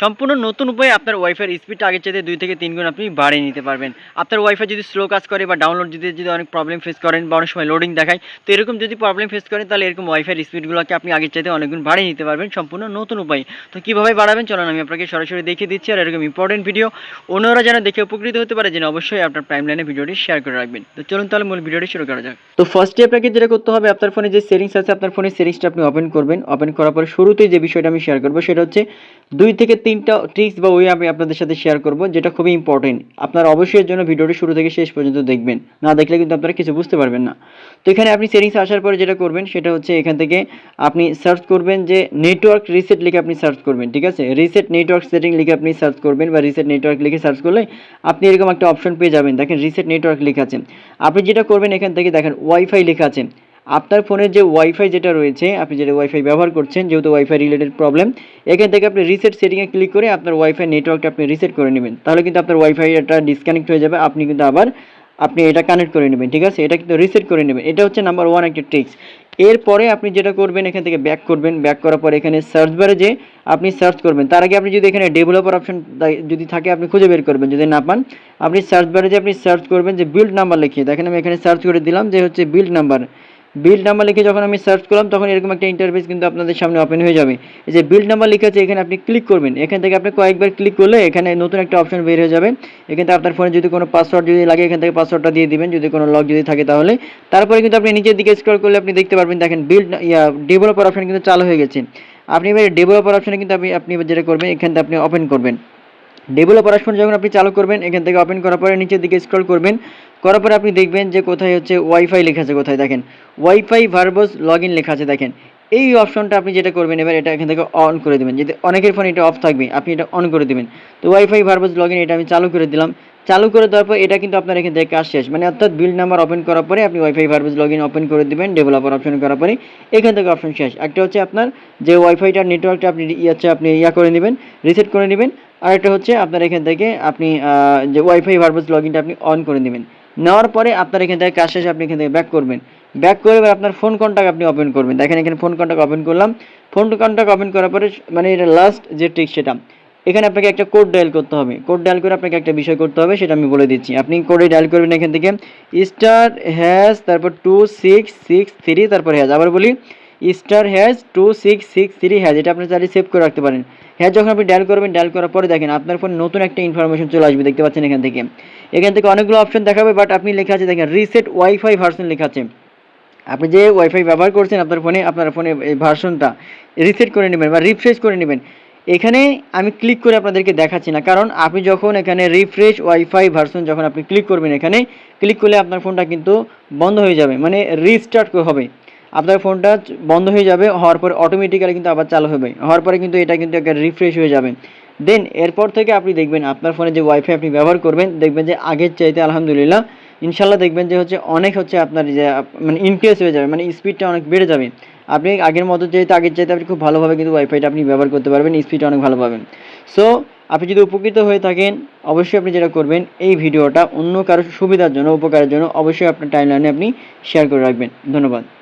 সম্পূর্ণ নতুন উপায়ে আপনার ওয়াইফাইয়ের স্পিডটা আগের চাইতে দুই থেকে তিন গুণ আপনি বাড়িয়ে নিতে পারবেন। আপনার ওয়াইফাই যদি স্লো কাজ করে বা ডাউনলোড দিতে যদি অনেক প্রবলেম ফেস করেন বা অনেক সময় লোডিং দেখায়, তো এরকম যদি প্রবলেম ফেস করেন, তাহলে এরকম ওয়াইফাইয়ের স্পিডগুলোকে আপনি আগের চাইতে অনেক গুণ বাড়িয়ে নিতে পারবেন সম্পূর্ণ নতুন উপায়। তো কীভাবে বাড়াবেন? চলুন আমি আপনাকে সরাসরি দেখিয়ে দিচ্ছি আর এরকম ইম্পর্টেন্ট ভিডিও অন্যরা যেন দেখে উপকৃত হতে পারে, যেন অবশ্যই আপনার প্রাইম লাইনে ভিডিওটি শেয়ার করে রাখবেন। তো চলুন তাহলে মূল ভিডিওটি শুরু করা যাক। তো ফার্স্টে আপনাকে যেটা করতে হবে, আপনার ফোনে যে সেটিংস আছে, আপনার ফোনের সেটিংসটা আপনি ওপেন করবেন। ওপেন করার পরে শুরুতেই যে বিষয়টা আমি শেয়ার করব, সেটা হচ্ছে দুই থেকে তিনটা ট্রিক্স বা ওয়ে আমি আপনাদের সাথে শেয়ার করব, যেটা খুবই ইম্পর্টেন্ট আপনারা অবশ্যই এর জন্য ভিডিওটি শুরু থেকে শেষ পর্যন্ত দেখবেন। না দেখলে কিন্তু আপনারা কিছু বুঝতে পারবেন না। তো এখানে আপনি সেটিংস আসার পরে যেটা করবেন, সেটা হচ্ছে এখান থেকে আপনি সার্চ করবেন যে নেটওয়ার্ক রিসেট লিখে আপনি সার্চ করবেন, ঠিক আছে? রিসেট নেটওয়ার্ক সেটিং লিখে আপনি সার্চ করবেন বা রিসেট নেটওয়ার্ক লিখে সার্চ করলে আপনি এরকম একটা অপশন পেয়ে যাবেন। দেখেন রিসেট নেটওয়ার্ক লেখা আছে। আপনি যেটা করবেন এখান থেকে দেখেন ওয়াইফাই লেখা আছে। আপনার ফোনের যে ওয়াইফাই যেটা রয়েছে, আপনি যেটা ওয়াইফাই ব্যবহার করছেন, যেহেতু ওয়াইফাই রিলেটেড প্রবলেম এখান থেকে আপনি রিসেট সেটিংয়ে ক্লিক করে আপনার ওয়াইফাই নেটওয়ার্কটা আপনি রিসেট করে নেবেন। তাহলে কিন্তু আপনার ওয়াইফাইটা ডিসকানেক্ট হয়ে যাবে, আপনি কিন্তু আবার আপনি এটা কানেক্ট করে নেবেন, ঠিক আছে? এটা কিন্তু রিসেট করে নেবেন। এটা হচ্ছে নাম্বার ওয়ান একটা ট্রিক্স এরপরে আপনি যেটা করবেন, এখান থেকে ব্যাক করবেন। ব্যাক করার পরে এখানে সার্চ বারে যে আপনি সার্চ করবেন। তার আগে আপনি যদি এখানে ডেভেলপার অপশন যদি থাকে, আপনি খুঁজে বের করবেন, যদি না পান। আপনি সার্চ বারে যে আপনি সার্চ করবেন যে বিল্ড নাম্বার লিখিয়ে। দেখেন আমি এখানে সার্চ করে দিলাম যে হচ্ছে বিল্ড নাম্বার বিল্ড নাম্বার লিখে যখন আমি সার্চ করলাম, তখন এরকম একটা ইন্টারফেস কিন্তু আপনাদের সামনে ওপেন হয়ে যাবে। এই যে বিল্ড নাম্বার লিখে আছে, এখানে আপনি ক্লিক করবেন। এখান থেকে আপনি কয়েকবার ক্লিক করলে এখানে নতুন একটা অপশন বের হয়ে যাবে। এখান আপনার ফোনে যদি কোনো পাসওয়ার্ড যদি লাগে, এখান থেকে পাসওয়ার্ডটা দিয়ে দিবেন, যদি কোনো লক যদি থাকে তাহলে। তারপরে কিন্তু আপনি নিচের দিকে স্ক্রল করলে আপনি দেখতে পারবেন, দেখেন বিল্ড ইয়া ডেভেলপার অপশন কিন্তু চালু হয়ে গেছে। আপনি এবার ডেভেলপার অপশনে কিন্তু আপনি আপনি যেটা করবেন, এখান থেকে আপনি ওপেন করবেন। ডেভেলপার অপশন যখন আপনি চালু করবেন, এখান থেকে ওপেন করার পরে নিচের দিকে স্ক্রল করবেন। করার পরে আপনি দেখবেন যে কোথায় হচ্ছে ওয়াইফাই লেখা আছে, কোথায় দেখেন? ওয়াইফাই ভার্বস লগ লেখা আছে, দেখেন। এই অপশনটা আপনি যেটা করবেন, এবার এটা এখান থেকে অন করে দেবেন। যদি অনেকের ফোনে এটা অফ থাকবে, আপনি এটা অন করে দেবেন। তো ওয়াইফাই ভার্বস লগ এটা আমি চালু করে দিলাম। চালু করে দেওয়ার পর এটা কিন্তু আপনার এখান থেকে কাজ শেষ। মানে অর্থাৎ বিল নাম্বার ওপেন করার পরে আপনি ওয়াইফাই ভার্বস লগ ইন ওপেন করে দেবেন ডেভেলপার অপশন করার পরে এখান থেকে অপশন শেষ। একটা হচ্ছে আপনার যে ওয়াইফাইটার নেটওয়ার্কটা আপনি ইয়াচ্ছে আপনি ইয়া করে নেবেন রিসেট করে নেবেন। আর একটা হচ্ছে আপনার এখান থেকে আপনি যে ওয়াইফাই ভার্বস লগ ইনটা আপনি অন করে নেবেন। নেওয়ার পরে আপনার এখান থেকে কাজ শেষে আপনি এখান থেকে ব্যাক করবেন। ব্যাক করে এবার আপনার ফোন কন্ট্যাক্ট আপনি ওপেন করবেন। দেখেন এখানে ফোন কন্ট্যাক্ট ওপেন করলাম। ফোন কন্ট্যাক্ট ওপেন করার পরে মানে এটা লাস্ট যে ট্রিক সেটা। এখানে আপনাকে একটা কোড ডায়াল করতে হবে। কোড ডায়াল করে আপনাকে একটা বিষয় করতে হবে, সেটা আমি বলে দিচ্ছি। আপনি কোডে ডায়াল করবেন এখান থেকে স্টার হ্যাশ তারপর টু সিক্স সিক্স থ্রি তারপর হ্যাজ আবার বলি star hash two six six three hash এটা আপনি চাইলে সেভ করে রাখতে পারেন। হ্যাঁ যখন আপনি ডায়াল করবেন ডায়াল করার পরে দেখেন আপনার ফোনে নতুন একটা ইনফরমেশন চলে আসবে, দেখতে পাচ্ছেন এখান থেকে। এখান থেকে অনেকগুলো অপশন দেখাবে বাট আপনি লেখা আছে, দেখেন রিসেট ওয়াইফাই ভার্সন লেখা আছে। আপনি যে ওয়াইফাই ব্যবহার করছেন আপনার ফোনে আপনার ফোনে ভার্সনটা রিসেট করে নেবেন বা রিফ্রেশ করে নেবেন। এখানে আমি ক্লিক করে আপনাদেরকে দেখাচ্ছি না, কারণ আপনি যখন এখানে রিফ্রেশ ওয়াইফাই ভার্সন যখন আপনি ক্লিক করবেন এখানে ক্লিক করলে আপনার ফোনটা কিন্তু বন্ধ হয়ে যাবে মানে রিস্টার্ট হবে। আপনার ফোনটা বন্ধ হয়ে যাবে, হওয়ার পরে অটোমেটিক্যালি কিন্তু আবার চালু হবে। হওয়ার পরে কিন্তু এটা কিন্তু একটা রিফ্রেশ হয়ে যাবে। দেন এরপর থেকে আপনি দেখবেন আপনার ফোনে যে ওয়াইফাই আপনি ব্যবহার করবেন, দেখবেন যে আগের চাইতে আলহামদুলিল্লাহ, ইনশাল্লাহ দেখবেন যে হচ্ছে অনেক হচ্ছে আপনার যে মানে ইনক্রিজ হয়ে যাবে মানে স্পিডটা অনেক বেড়ে যাবে। আপনি আগের মতো যেহেতু আগের চাইতে আপনি খুব ভালোভাবে কিন্তু ওয়াইফাইটা আপনি ব্যবহার করতে পারবেন স্পিডটা অনেক ভালো পাবেন। সো আপনি যদি উপকৃত হয়ে থাকেন, অবশ্যই আপনি যেটা করবেন, এই ভিডিওটা অন্য কারও সুবিধার জন্য, উপকারের জন্য অবশ্যই আপনার টাইমলাইনে আপনি শেয়ার করে রাখবেন। ধন্যবাদ।